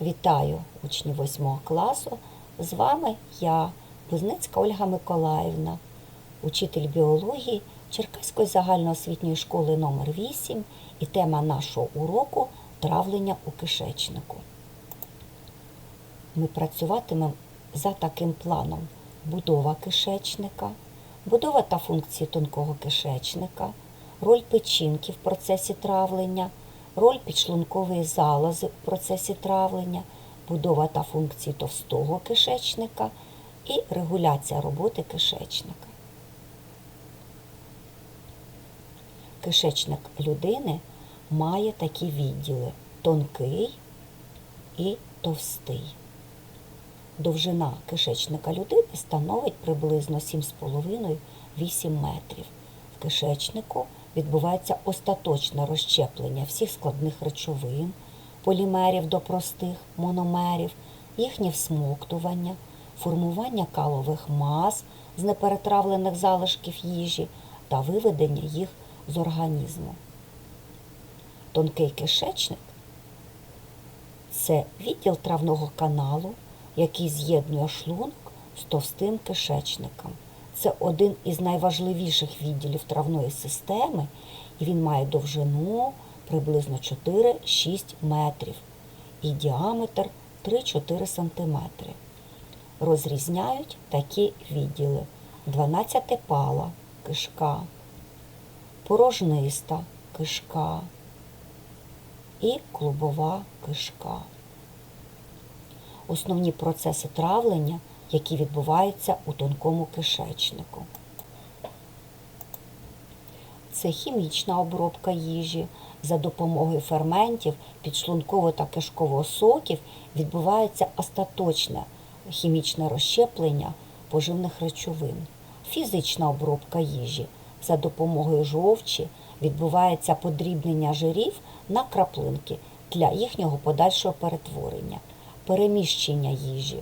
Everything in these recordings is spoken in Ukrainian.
Вітаю учні 8 класу. З вами я, Бузницька Ольга Миколаївна, учитель біології Черкаської загальноосвітньої школи номер 8 і тема нашого уроку травлення у кишечнику. Ми працюватимемо за таким планом: будова кишечника, будова та функції тонкого кишечника, роль печінки в процесі травлення, роль підшлункової залози в процесі травлення, будова та функції товстого кишечника і регуляція роботи кишечника. Кишечник людини має такі відділи тонкий і товстий. Довжина кишечника людини становить приблизно 7,5-8 метрів. В кишечнику відбувається остаточне розщеплення всіх складних речовин, полімерів до простих мономерів, їхнє всмоктування, формування калових мас з неперетравлених залишків їжі та виведення їх з організму. Тонкий кишечник це відділ травного каналу, який з'єднує шлунок з товстим кишечником. Це один із найважливіших відділів травної системи, і він має довжину приблизно 4-6 метрів і діаметр 3-4 см. Розрізняють такі відділи: 12 пала кишка, порожниста кишка і клубова кишка. Основні процеси травлення, які відбуваються у тонкому кишечнику. Це хімічна обробка їжі. За допомогою ферментів підшлунково та кишкового соків відбувається остаточне хімічне розщеплення поживних речовин. Фізична обробка їжі. За допомогою жовчі відбувається подрібнення жирів на краплинки для їхнього подальшого перетворення, переміщення їжі.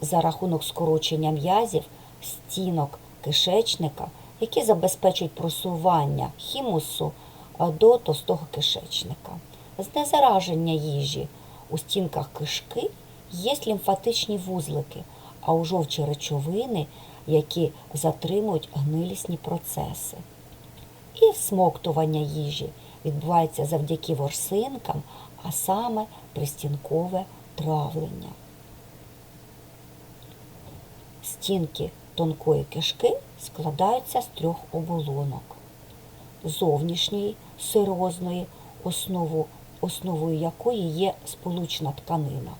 За рахунок скорочення м'язів, стінок кишечника, які забезпечують просування хімусу до товстого кишечника. Знезараження їжі у стінках кишки є лімфатичні вузлики, а у жовчі речовини, які затримують гнилісні процеси. І всмоктування їжі відбувається завдяки ворсинкам, а саме пристінкове травлення. Стінки тонкої кишки складаються з трьох оболонок. Зовнішньої сирозної, основу, основою якої є сполучна тканина,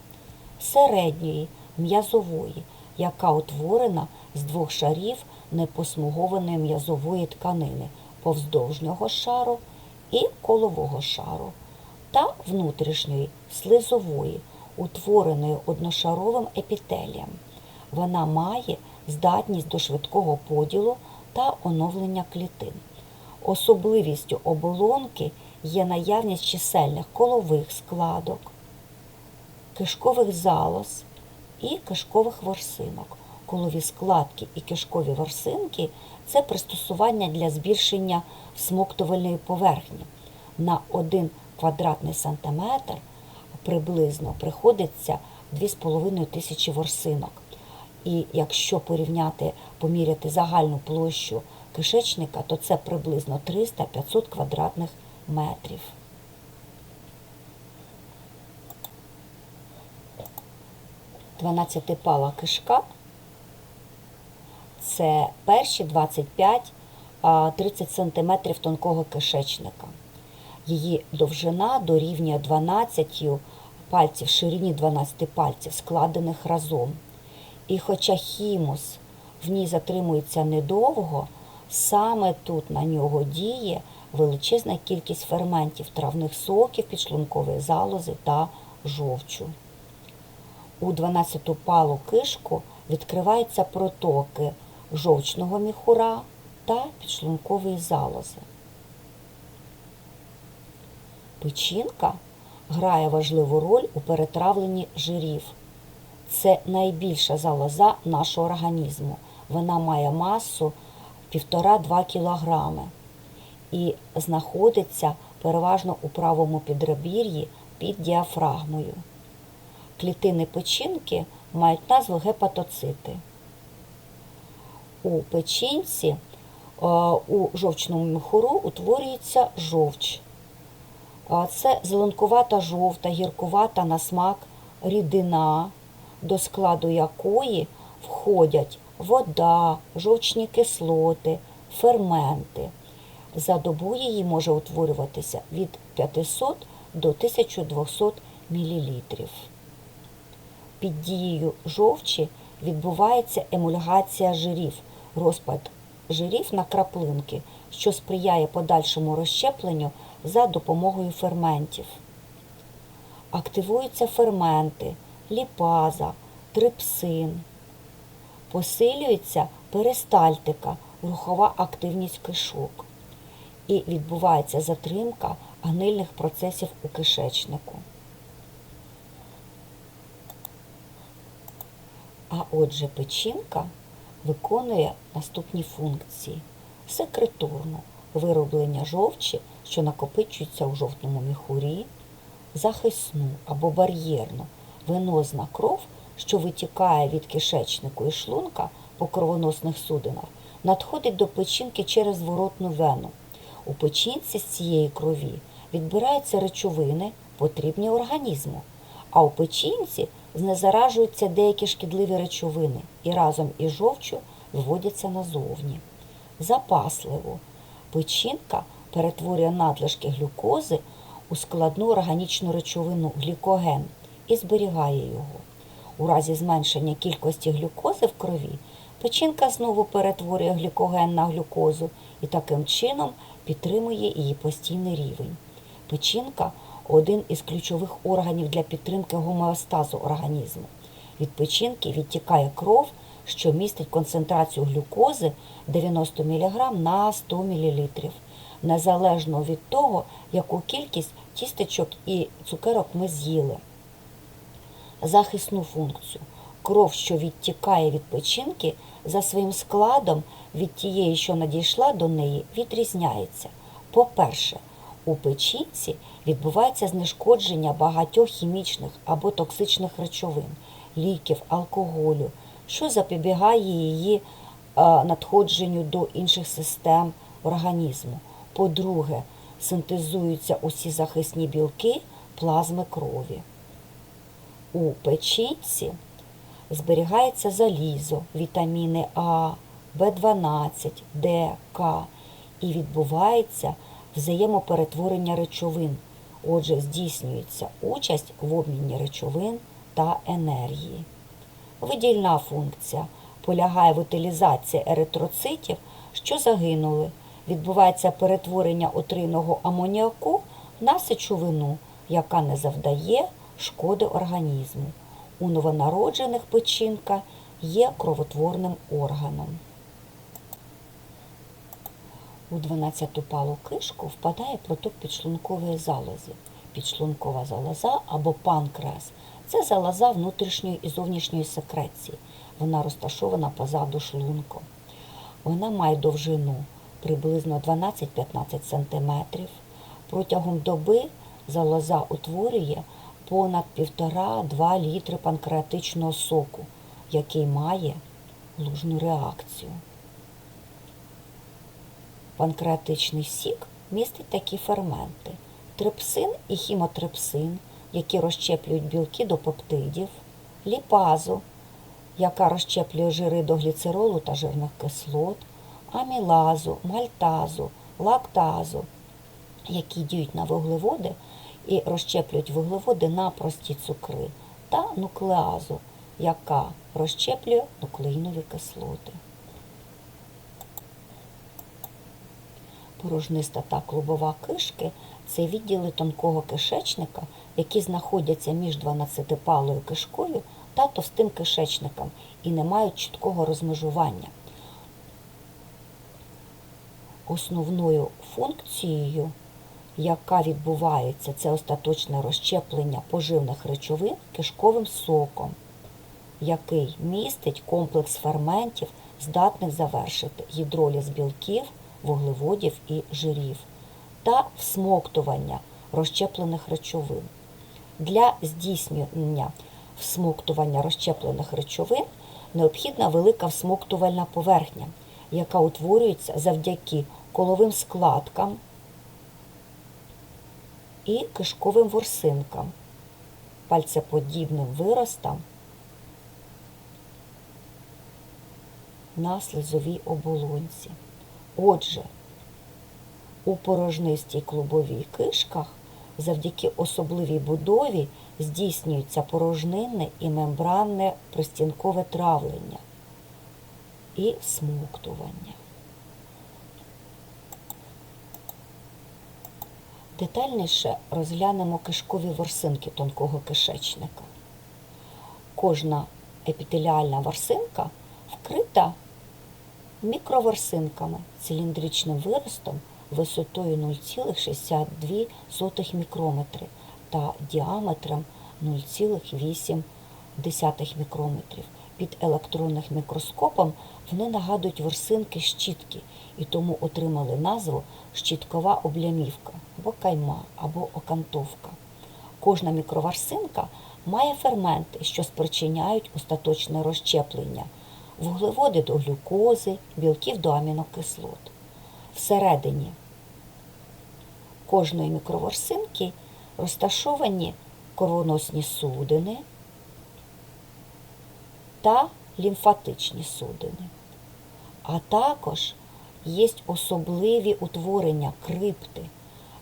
середньої м'язової, яка утворена з двох шарів непосмугованої м'язової тканини повздовжнього шару і колового шару, та внутрішньої слизової, утвореної одношаровим епітелієм. Вона має здатність до швидкого поділу та оновлення клітин. Особливістю оболонки є наявність чисельних колових складок, кишкових залоз і кишкових ворсинок. Колові складки і кишкові ворсинки це пристосування для збільшення всмоктувальної поверхні. На 1 квадратний сантиметр приблизно приходиться 2,5 тисячі ворсинок. І якщо порівняти, поміряти загальну площу кишечника, то це приблизно 300-500 квадратних метрів. Дванадцятипала кишка це перші 25-30 см тонкого кишечника. Її довжина дорівнює 12 пальців, ширині 12 пальців, складених разом. І хоча хімус в ній затримується недовго, саме тут на нього діє величезна кількість ферментів травних соків, підшлункової залози та жовчу. У 12-ту палу кишку відкриваються протоки жовчного міхура та підшлункової залози. Печінка грає важливу роль у перетравленні жирів. Це найбільша залоза нашого організму. Вона має масу 1,5-2 кг і знаходиться переважно у правому підребір'ї під діафрагмою. Клітини печінки мають назву гепатоцити. У печінці е, у жовчному міхуру утворюється жовч. Це зеленкувата жовта, гіркувата на смак рідина, до складу якої входять вода, жовчні кислоти, ферменти. За добу її може утворюватися від 500 до 1200 мл. Під дією жовчі відбувається емульгація жирів, розпад жирів на краплинки, що сприяє подальшому розщепленню за допомогою ферментів. Активуються ферменти, ліпаза, трипсин. Посилюється перистальтика, рухова активність кишок. І відбувається затримка гнильних процесів у кишечнику. А отже, печінка виконує наступні функції: секреторну вироблення жовчі, що накопичується у жовтному міхурі, захисну або бар'єрну, венозна кров, що витікає від кишечнику і шлунка по кровоносних судинах, надходить до печінки через зворотну вену. У печінці з цієї крові відбираються речовини, потрібні організму, а у печінці знезаражуються деякі шкідливі речовини і разом із жовчю виводяться назовні. Запасливо печінка перетворює надлишки глюкози у складну органічну речовину глікоген і зберігає його. У разі зменшення кількості глюкози в крові печінка знову перетворює глікоген на глюкозу і таким чином підтримує її постійний рівень. Печінка один із ключових органів для підтримки гомеостазу організму. Від печінки відтікає кров, що містить концентрацію глюкози 90 мг на 100 мл, незалежно від того, яку кількість тістечок і цукерок ми з'їли. Захисну функцію. Кров, що відтікає від печінки, за своїм складом від тієї, що надійшла до неї, відрізняється. По-перше, у печінці відбувається знешкодження багатьох хімічних або токсичних речовин, ліків, алкоголю, що запобігає її е, надходженню до інших систем організму. По-друге, синтезуються усі захисні білки плазми крові. У печінці зберігається залізо, вітаміни А, В12, Д, К і відбувається взаємоперетворення речовин. Отже, здійснюється участь в обміні речовин та енергії. Видільна функція полягає в утилізації еритроцитів, що загинули. Відбувається перетворення отруйного амоніаку на сечовину, яка не завдає шкоди організму. У новонароджених печінка є кровотворним органом. У 12-ту палу кишку впадає проток підшлункової залози. Підшлункова залоза або панкреас це залоза внутрішньої і зовнішньої секреції. Вона розташована позаду шлунку. Вона має довжину приблизно 12-15 см. Протягом доби залоза утворює понад 1,5-2 літри панкреатичного соку, який має лужну реакцію. Панкреатичний сік містить такі ферменти: трипсин і хімотрипсин, які розщеплюють білки до пептидів, ліпазу, яка розщеплює жири до гліцеролу та жирних кислот, амілазу, мальтазу, лактазу, які діють на вуглеводи і розщеплюють вуглеводи на прості цукри, та нуклеазу, яка розщеплює нуклеїнові кислоти. Порожниста та клубова кишки це відділи тонкого кишечника, які знаходяться між 12-палою кишкою та товстим кишечником і не мають чіткого розмежування. Основною функцією, яка відбувається, це остаточне розщеплення поживних речовин кишковим соком, який містить комплекс ферментів, здатних завершити гідроліз білків вуглеводів і жирів та всмоктування розщеплених речовин. Для здійснення всмоктування розщеплених речовин необхідна велика всмоктувальна поверхня, яка утворюється завдяки коловим складкам і кишковим ворсинкам, пальцеподібним виростам на слизовій оболонці. Отже, у порожнистій клубовій кишках завдяки особливій будові здійснюється порожнинне і мембранне пристінкове травлення і смоктування. Детальніше розглянемо кишкові ворсинки тонкого кишечника. Кожна епітеліальна ворсинка вкрита мікроворсинками циліндричним виростом висотою 0,62 мікрометри та діаметром 0,8 мікрометрів. Під електронним мікроскопом вони нагадують ворсинки щітки і тому отримали назву щіткова облямівка або кайма, або окантовка. Кожна мікроворсинка має ферменти, що спричиняють остаточне розщеплення, вуглеводи до глюкози, білків до амінокислот. Всередині кожної мікроворсинки розташовані кровоносні судини та лімфатичні судини. А також є особливі утворення крипти.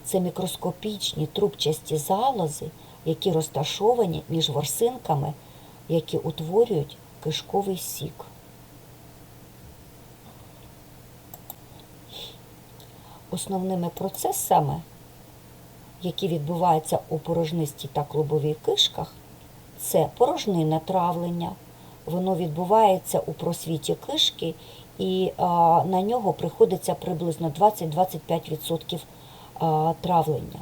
Це мікроскопічні трубчасті залози, які розташовані між ворсинками, які утворюють кишковий сік. Основними процесами, які відбуваються у порожнистій та клубовій кишках, це порожнинне травлення. Воно відбувається у просвіті кишки, і а, на нього приходиться приблизно 20-25% а, травлення.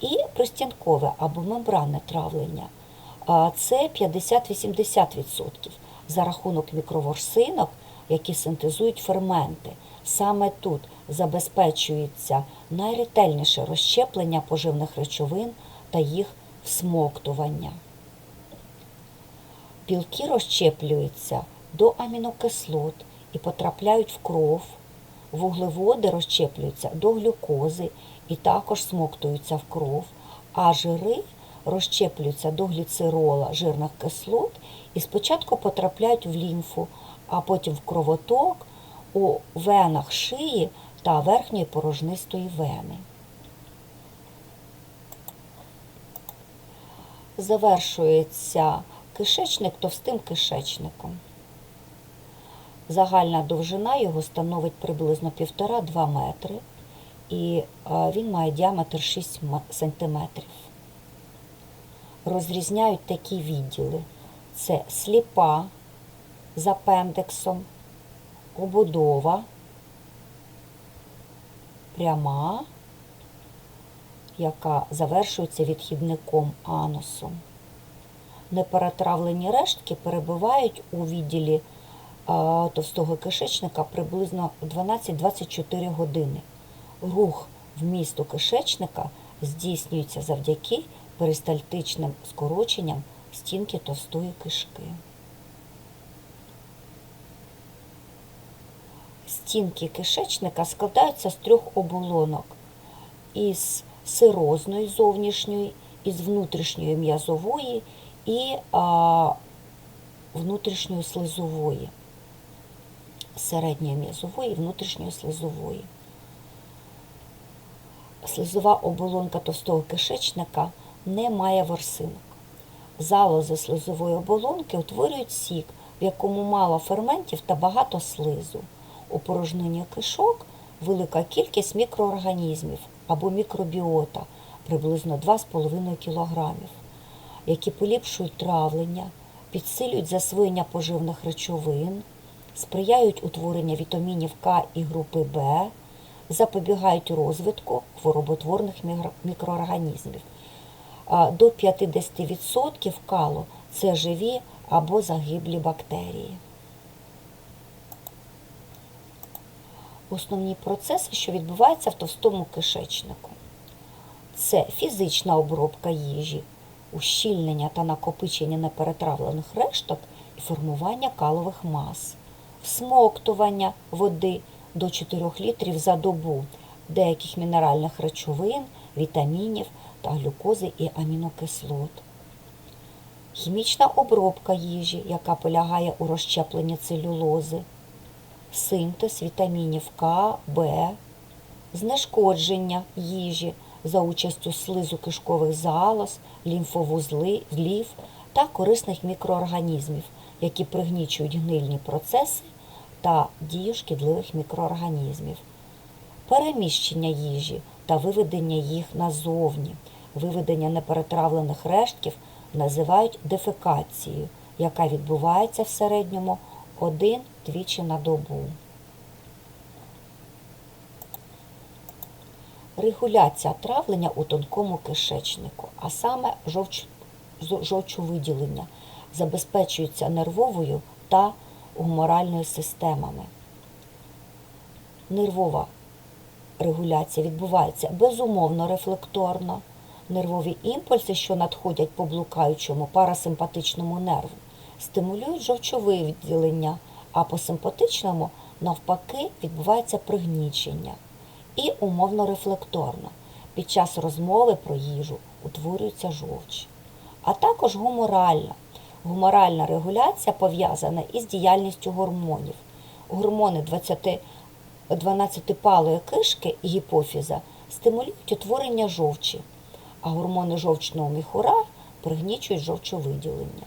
І пристінкове або мембранне травлення це 50-80% за рахунок мікроворсинок, які синтезують ферменти. Саме тут забезпечується найретельніше розщеплення поживних речовин та їх всмоктування. Білки розщеплюються до амінокислот і потрапляють в кров, вуглеводи розщеплюються до глюкози і також смоктуються в кров, а жири розщеплюються до гліцерола жирних кислот і спочатку потрапляють в лімфу, а потім в кровоток у венах шиї та верхньої порожнистої вени. Завершується кишечник товстим кишечником. Загальна довжина його становить приблизно 1,5-2 метри, і він має діаметр 6 см. Розрізняють такі відділи: це сліпа з апендексом, побудова, пряма, яка завершується відхідником анусом. Неперетравлені рештки перебувають у відділі а, товстого кишечника приблизно 12-24 години. Рух вмісту кишечника здійснюється завдяки перистальтичним скороченням стінки товстої кишки. Стінки кишечника складаються з трьох оболонок із сирозної зовнішньої, із внутрішньої м'язової і а, внутрішньої слизової, середньої м'язової і внутрішньої слизової. Слизова оболонка товстого кишечника не має ворсинок. Залози слизової оболонки утворюють сік, в якому мало ферментів та багато слизу. У порожнині кишок велика кількість мікроорганізмів або мікробіота приблизно 2,5 кг, які поліпшують травлення, підсилюють засвоєння поживних речовин, сприяють утворенню вітамінів К і групи В, запобігають розвитку хвороботворних мікроорганізмів. До 50% калу це живі або загиблі бактерії. Основні процеси, що відбуваються в товстому кишечнику. Це фізична обробка їжі, ущільнення та накопичення неперетравлених решток і формування калових мас, всмоктування води до 4 літрів за добу, деяких мінеральних речовин, вітамінів та глюкози і амінокислот. Хімічна обробка їжі, яка полягає у розщепленні целюлози, синтез вітамінів К, Б, знешкодження їжі за участю слизу кишкових залоз, лімфовузли, лів та корисних мікроорганізмів, які пригнічують гнильні процеси та дію шкідливих мікроорганізмів, переміщення їжі та виведення їх назовні, виведення неперетравлених рештків називають дефекацією, яка відбувається в середньому один-двічі на добу. Регуляція травлення у тонкому кишечнику, а саме жовч... жовчовиділення, забезпечується нервовою та гуморальною системами. Нервова регуляція відбувається безумовно рефлекторно. Нервові імпульси, що надходять по блукаючому парасимпатичному нерву, стимулюють жовчовиділення, а по симпатичному, навпаки, відбувається пригнічення. І умовно рефлекторно. Під час розмови про їжу утворюється жовч. А також гуморальна. Гуморальна регуляція пов'язана із діяльністю гормонів. Гормони 12-палої кишки і гіпофіза стимулюють утворення жовчі, а гормони жовчного міхура пригнічують жовчовиділення.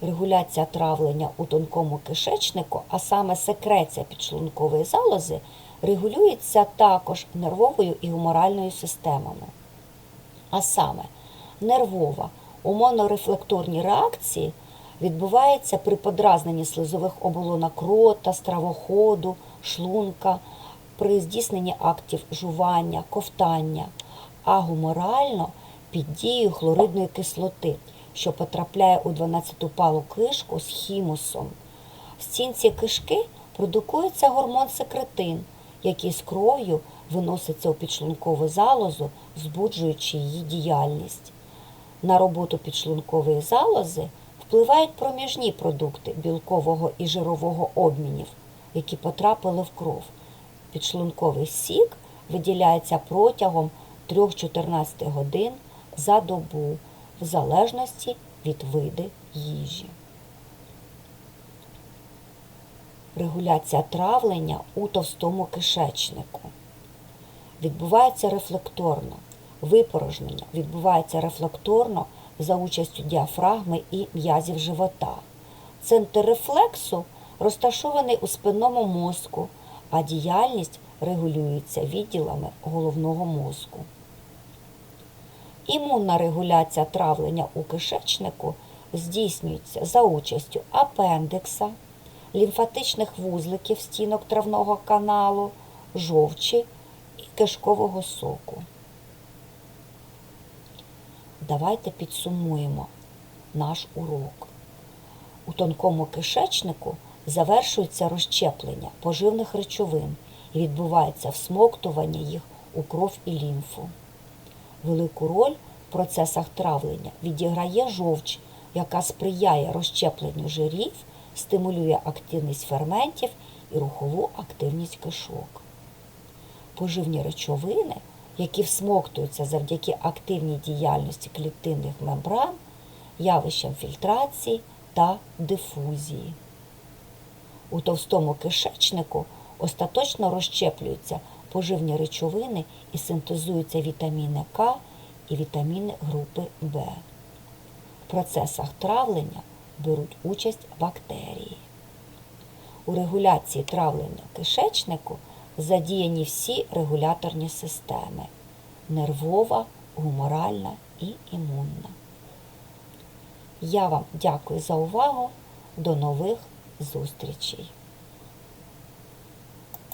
Регуляція травлення у тонкому кишечнику, а саме секреція підшлункової залози, регулюється також нервовою і гуморальною системами. А саме нервова умовно-рефлекторні реакції відбуваються при подразненні слизових оболонок рота, стравоходу, шлунка, при здійсненні актів жування, ковтання, а гуморально під дією хлоридної кислоти, що потрапляє у 12-палу кишку з хімусом. В стінці кишки продукується гормон секретин, який з кров'ю виноситься у підшлункову залозу, збуджуючи її діяльність. На роботу підшлункової залози впливають проміжні продукти білкового і жирового обмінів, які потрапили в кров. Підшлунковий сік виділяється протягом 3-14 годин за добу, в залежності від види їжі. Регуляція травлення у товстому кишечнику відбувається рефлекторно. Випорожнення відбувається рефлекторно за участю діафрагми і м'язів живота. Центр рефлексу розташований у спинному мозку, а діяльність регулюється відділами головного мозку. Імунна регуляція травлення у кишечнику здійснюється за участю апендикса, лімфатичних вузликів стінок травного каналу, жовчі і кишкового соку. Давайте підсумуємо наш урок. У тонкому кишечнику завершується розщеплення поживних речовин і відбувається всмоктування їх у кров і лімфу. Велику роль в процесах травлення відіграє жовч, яка сприяє розщепленню жирів, стимулює активність ферментів і рухову активність кишок. Поживні речовини, які всмоктуються завдяки активній діяльності клітинних мембран, явищам фільтрації та дифузії. У товстому кишечнику остаточно розщеплюються поживні речовини і синтезуються вітаміни К і вітаміни групи В. В процесах травлення беруть участь бактерії. У регуляції травлення кишечнику задіяні всі регуляторні системи нервова, гуморальна і імунна. Я вам дякую за увагу. До нових зустрічей!